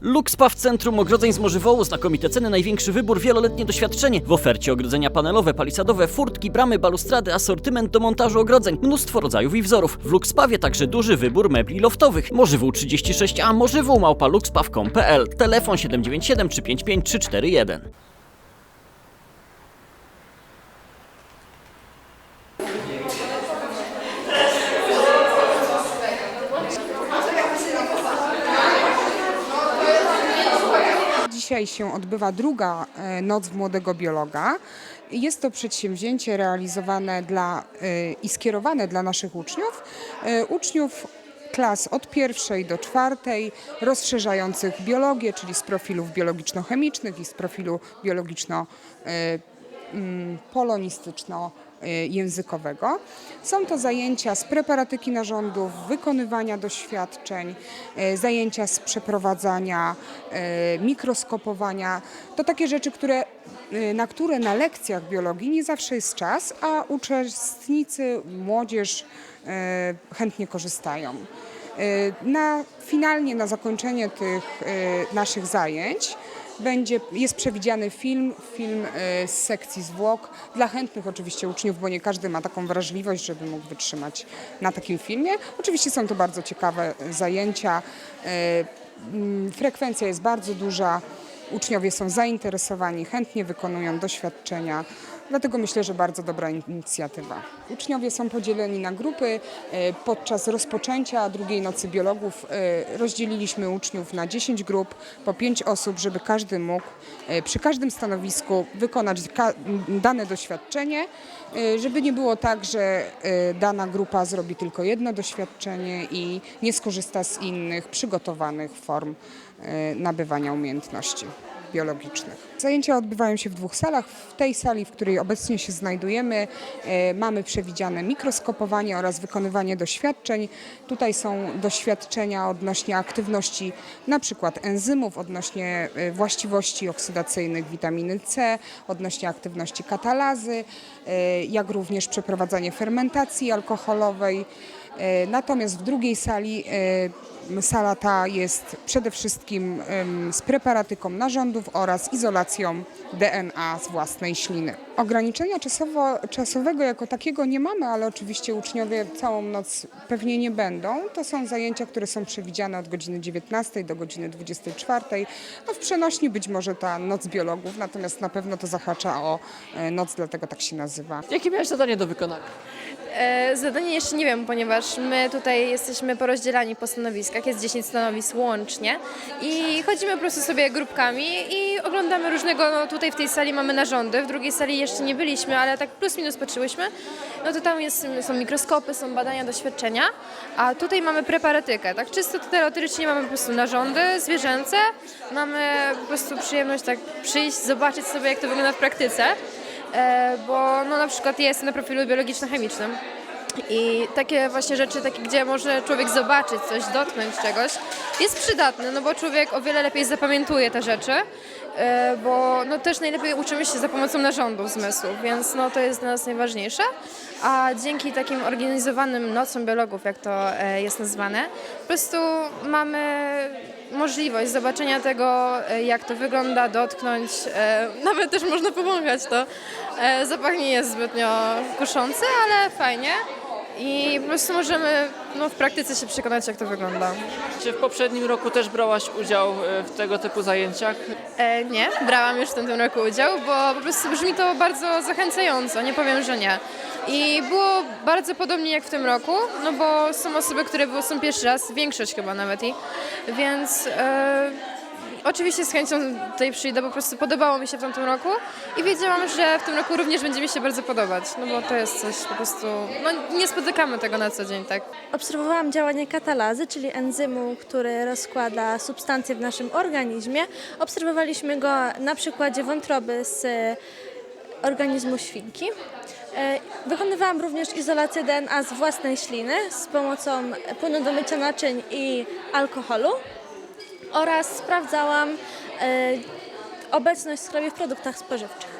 Luxpa w centrum ogrodzeń z Morzywołu, znakomite ceny, największy wybór, wieloletnie doświadczenie. W ofercie ogrodzenia panelowe, palisadowe, furtki, bramy, balustrady, asortyment do montażu ogrodzeń, mnóstwo rodzajów i wzorów. W Luxpawie także duży wybór mebli loftowych. Morzywół 36a, morzywół małpa luxpaw.com.pl, telefon 797 355 341. Dzisiaj się odbywa druga e, Noc Młodego Biologa. Jest to przedsięwzięcie realizowane dla, e, i skierowane dla naszych uczniów, e, uczniów klas od pierwszej do czwartej, rozszerzających biologię, czyli z profilów biologiczno-chemicznych i z profilu biologiczno- e, polonistyczno-językowego. Są to zajęcia z preparatyki narządów, wykonywania doświadczeń, e, zajęcia z przeprowadzania, e, mikroskopowania. To takie rzeczy, które, na które na lekcjach biologii nie zawsze jest czas, a uczestnicy, młodzież chętnie korzystają. Na, finalnie na zakończenie tych naszych zajęć będzie, jest przewidziany film, film e, z sekcji zwłok dla chętnych oczywiście uczniów, bo nie każdy ma taką wrażliwość, żeby mógł wytrzymać na takim filmie. Oczywiście są to bardzo ciekawe zajęcia. E, mm, Frekwencja jest bardzo duża. Uczniowie są zainteresowani, chętnie wykonują doświadczenia. Dlatego myślę, że bardzo dobra inicjatywa. Uczniowie są podzieleni na grupy. E, Podczas rozpoczęcia drugiej nocy biologów e, rozdzieliliśmy uczniów na 10 grup, po 5 osób, żeby każdy mógł e, przy każdym stanowisku wykonać dane doświadczenie, żeby nie było tak, że dana grupa zrobi tylko jedno doświadczenie i nie skorzysta z innych przygotowanych form nabywania umiejętności biologicznych. Zajęcia odbywają się w dwóch salach. W tej sali, w której obecnie się znajdujemy, e, mamy przewidziane mikroskopowanie oraz wykonywanie doświadczeń. Tutaj są doświadczenia odnośnie aktywności przykład enzymów, odnośnie e, właściwości oksydacyjnych witaminy C, odnośnie aktywności katalazy, e, jak również przeprowadzanie fermentacji alkoholowej. Natomiast w drugiej sali Sala ta jest przede wszystkim z preparatyką narządów oraz izolacją DNA z własnej śliny. Ograniczenia czasowo, czasowego jako takiego nie mamy, ale oczywiście uczniowie całą noc pewnie nie będą. To są zajęcia, które są przewidziane od godziny 19 do godziny 24. No w przenośni być może ta noc biologów, natomiast na pewno to zahacza o e, noc, dlatego tak się nazywa. Jakie miałeś zadanie do wykonania? E, Zadanie jeszcze nie wiem, ponieważ my tutaj jesteśmy porozdzielani po stanowiskach, jest 10 stanowisk łącznie. I chodzimy po prostu sobie grupkami i oglądamy różnego, no tutaj w tej sali mamy narządy, w drugiej sali jeszcze nie byliśmy, ale tak plus minus patrzyłyśmy, no to tam jest, są mikroskopy, są badania, doświadczenia, a tutaj mamy preparatykę, tak czysto teoretycznie mamy po prostu narządy zwierzęce, mamy po prostu przyjemność tak przyjść, zobaczyć sobie jak to wygląda w praktyce. E, bo no na przykład ja jestem na profilu biologiczno-chemicznym i takie właśnie rzeczy, takie, gdzie może człowiek zobaczyć coś, dotknąć czegoś, jest przydatne, no bo człowiek o wiele lepiej zapamiętuje te rzeczy, e, bo no też najlepiej uczymy się za pomocą narządów zmysłów, więc no to jest dla nas najważniejsze, a dzięki takim organizowanym nocom biologów, jak to e, jest nazwane, po prostu mamy możliwość zobaczenia tego, e, jak to wygląda, dotknąć, e, nawet też można pomagać to. E, Zapach nie jest zbytnio kuszący, ale fajnie. I po prostu możemy no, w praktyce się przekonać, jak to wygląda. Czy w poprzednim roku też brałaś udział e, w tego typu zajęciach? E, nie, brałam już w tym roku udział, bo po prostu brzmi to bardzo zachęcająco, nie powiem, że nie. I było bardzo podobnie jak w tym roku, no bo są osoby, które były, są pierwszy raz, większość chyba nawet i, więc e, oczywiście z chęcią tutaj przyjdę, po prostu podobało mi się w tamtym roku i wiedziałam, że w tym roku również będzie mi się bardzo podobać, no bo to jest coś po prostu, no nie spotykamy tego na co dzień, tak. Obserwowałam działanie katalazy, czyli enzymu, który rozkłada substancje w naszym organizmie. Obserwowaliśmy go na przykładzie wątroby z e, organizmu świnki. E, Wykonywałam również izolację DNA z własnej śliny z pomocą płynu do mycia naczyń i alkoholu oraz sprawdzałam e, obecność skrobi w produktach spożywczych.